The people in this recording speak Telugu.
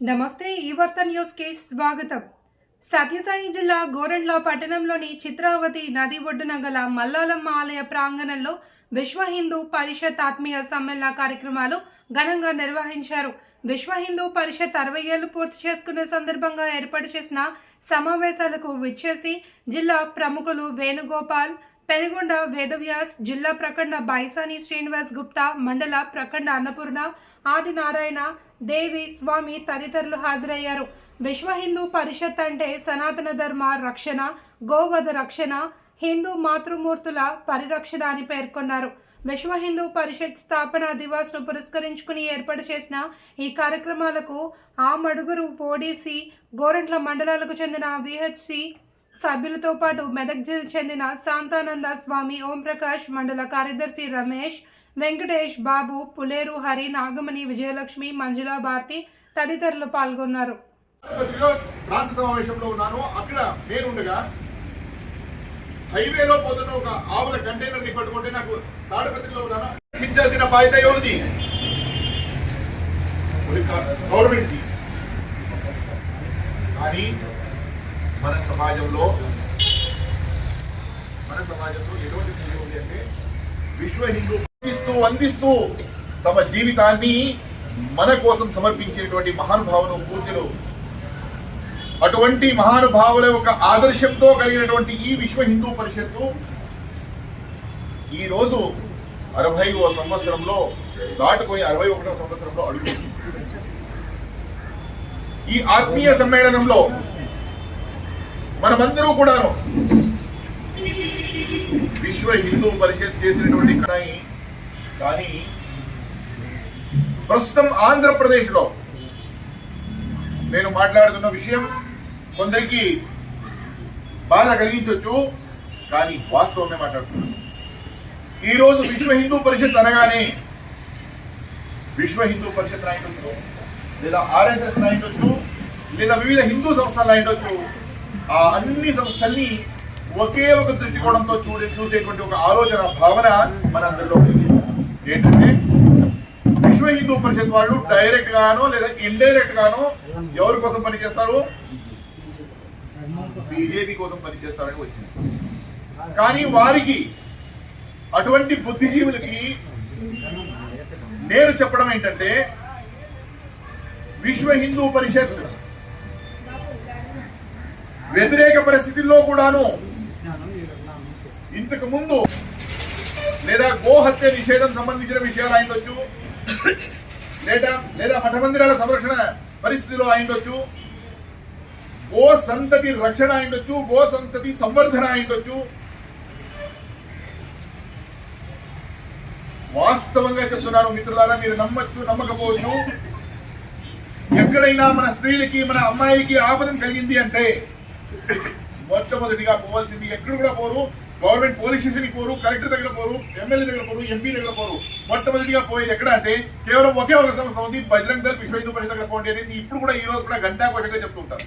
నమస్తే ఈ వార్త న్యూస్కి స్వాగతం. సత్యసాయి జిల్లా గోరంట్ల పట్టణంలోని చిత్రావతి నది ఒడ్డున గల మల్లాలమ్మ ఆలయ ప్రాంగణంలో విశ్వ హిందూ పరిషత్ ఆత్మీయ సమ్మేళన కార్యక్రమాలు ఘనంగా నిర్వహించారు. విశ్వ హిందూ పరిషత్ అరవై ఏళ్ళు పూర్తి చేసుకునే సందర్భంగా ఏర్పాటు చేసిన సమావేశాలకు విచ్చేసి జిల్లా ప్రముఖులు వేణుగోపాల్ పెనుగొండ వేదవ్యాస్ జిల్లా ప్రఖండ బైసాని శ్రీనివాస్ గుప్తా మండల ప్రఖండ అన్నపూర్ణ ఆదినారాయణ దేవి స్వామి తదితరులు హాజరయ్యారు. విశ్వ హిందూ పరిషత్ అంటే సనాతన ధర్మ రక్షణ గోవధ రక్షణ హిందూ మాతృమూర్తుల పరిరక్షణ అని పేర్కొన్నారు. విశ్వ హిందూ పరిషత్ స్థాపన దివాస్ను పురస్కరించుకుని ఏర్పాటు చేసిన ఈ కార్యక్రమాలకు ఆ మడుగురు ఓడిసి గోరంట్ల మండలాలకు చెందిన విహెచ్సి సభ్యులతో పాటు మెదక్ జిల్లా చెందిన శాంతానంద స్వామి ఓంప్రకాష్ మండల కార్యదర్శి రమేష్ వెంకటేష్ బాబు పులేరు హరి నాగమణి విజయలక్ష్మి మంజులా భారతి తదితరులు పాల్గొన్నారు. ప్రాంత సమావేశంలో ఉన్నాను. అక్కడ నేనుండగా హైవేలో పోతున్న ఒక ఆవుల కంటైనర్ని పట్టుకుంటే నాకు తాడపత్రిలో ఉన్నాను. రక్షించాల్సిన బాధ్యత ఎవరిది? గవర్నమెంట్ కానీ మన సమాజంలో మన సమాజంలో ఎటువంటి స్థితి ఉంది అంటే విశ్వ హిందూ అందిస్తూ అందిస్తూ తమ జీవితాన్ని మన కోసం సమర్పించేటువంటి మహానుభావులు పూజ్యులు. అటువంటి మహానుభావుల యొక్క ఆదర్శంతో కలిగినటువంటి ఈ విశ్వ హిందూ పరిషత్తు ఈరోజు రోజు అరవైవ సంవత్సరంలో దాటుకొని అరవై ఒకటో సంవత్సరంలో అడుగు ఈ ఆత్మీయ సమ్మేళనంలో మనమందరూ కూడాను విశ్వ హిందూ పరిషత్ చేసినటువంటి కానీ కానీ ప్రస్తుతం ఆంధ్రప్రదేశ్లో నేను మాట్లాడుతున్న విషయం కొందరికి బాధ కలిగించవచ్చు కానీ వాస్తవమే మాట్లాడుతున్నాను. ఈ రోజు విశ్వ హిందూ పరిషత్ అనగానే విశ్వ హిందూ పరిషత్ రాయించవచ్చు లేదా ఆర్ఎస్ఎస్ రాయించవచ్చు లేదా వివిధ హిందూ సంస్థలు రాయించవచ్చు ఆ అన్ని సంస్థల్ని ఒకే ఒక దృష్టికోణంతో చూడే చూసేటువంటి ఒక ఆలోచన భావన మనందరిలో కలిగింది ఏంటంటే విశ్వ హిందూ పరిషత్ వాళ్ళు డైరెక్ట్ గానో లేదా ఇండైరెక్ట్ గానో ఎవరి కోసం పనిచేస్తారు? బీజేపీ కోసం పనిచేస్తారని వచ్చింది. కానీ వారికి అటువంటి బుద్ధిజీవులకి నేను చెప్పడం ఏంటంటే విశ్వ హిందూ పరిషత్ వ్యతిరేక పరిస్థితుల్లో కూడాను. ఇంతకు ముందు లేదా గోహత్య నిషేధం సంబంధించిన విషయాలు అయిండొచ్చు. లేదా లేదా మఠమందిరాల సంరక్షణ పరిస్థితిలో అయిండొచ్చు. గో సంతతి రక్షణ అయిండొచ్చు గో సంతతి సంవర్ధన అయిండొచ్చు. వాస్తవంగా చెప్తున్నాను మిత్రులారా మీరు నమ్మచ్చు నమ్మకపోవచ్చు. ఎక్కడైనా మన స్త్రీలకి మన అమ్మాయిలకి ఆపదం కలిగింది అంటే మొట్టమొదటిగా పోవాల్సింది ఎక్కడ కూడా పోరు. గవర్నమెంట్ పోలీస్ స్టేషన్ పోరు కలెక్టర్ దగ్గర పోరు ఎమ్మెల్యే దగ్గర పోరు ఎంపీ దగ్గర పోరు. మొట్టమొదటిగా పోయేది ఎక్కడ అంటే కేవలం ఒకే ఒక సంస్థ ఉంది బజరంగ్ దళ్ విశ్వ హిందూ పరిషత్ దగ్గర పోండి అనేసి ఇప్పుడు కూడా ఈ రోజు కూడా గంటా చెప్తుంటారు.